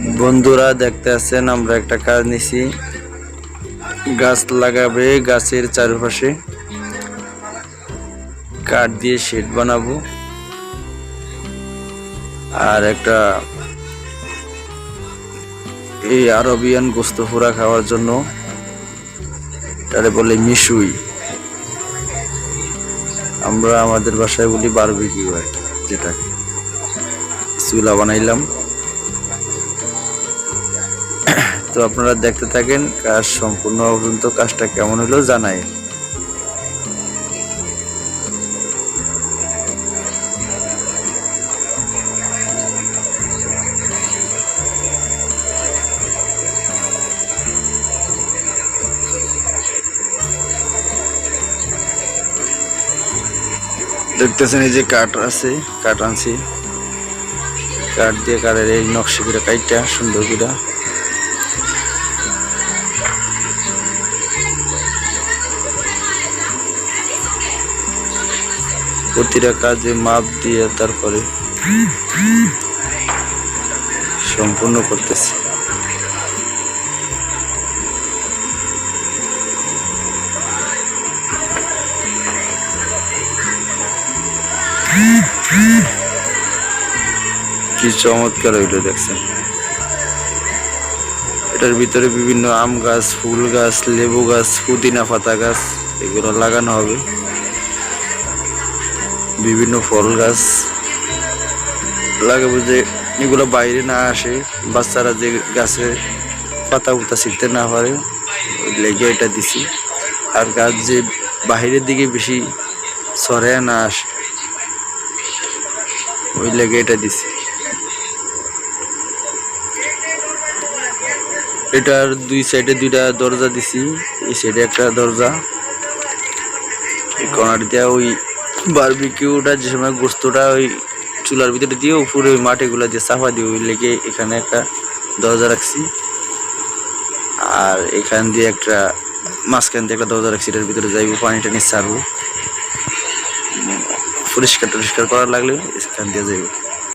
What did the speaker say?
বন্ধুরা দেখতে আছেন, আমরা একটা কাজ নিছি। গাছ লাগাবে গাছের চারপাশে। কাঠ দিয়ে শেড বানাবো। আর একটা এই আরবিয়ান গোস্ত ফুরা খাওয়ার জন্য, তারে বলে মিশুই। আমরা আমাদের বাসায় বলি বারবিকিউ যেটা চুলা বানাইলাম। তো আপনারা দেখতে থাকেন কাজ সম্পূর্ণ পর্যন্ত কাজটা কেমন হলো জানাই। দেখতেছেন এই যে কাঠ আছে, কাঠ আনছি। কাঠ দিয়ে কাঠের এই নকশি করে কাইটা সুন্দর করে। প্রতিটা কাজে মাপ দিয়ে তারপরে সম্পূর্ণ করতেছে। কি চমৎকার হইল দেখছেন। এটার ভিতরে বিভিন্ন আম গাছ, ফুল গাছ, লেবু গাছ, পুদিনা পাতা গাছ, এগুলো লাগানো হবে। বিভিন্ন ফল গাছ। লাগাবো যে এগুলো বাইরে না আসে, বাচ্চারা যে গাছে পাতা পুতা শিখতে না পারে, লেগে এটা দিছি। আর গাছ যে বাইরের দিকে বেশি সরে না আসে, ওই লেগে এটা দিছি। এটার দুই সাইডে দুইটা দরজা দিছি, এই সাইডে একটা দরজা। কর্নার দেওয়া ওই বারবিকিউটা যে সময় গোস্তটা ওই চুলার ভিতরে দিয়ে উপরে ওই মাটিগুলো দিয়ে সাফা দিয়ে ওই লেগে এখানে একটা দরজা রাখছি। আর এখান দিয়ে একটা মাঝখান দিয়ে একটা দরজা রাখছি, এটার ভিতরে যাইবো পানি টানি সারবো পরিষ্কার টরিষ্কার করার লাগলে এখান দিয়ে যাইবো।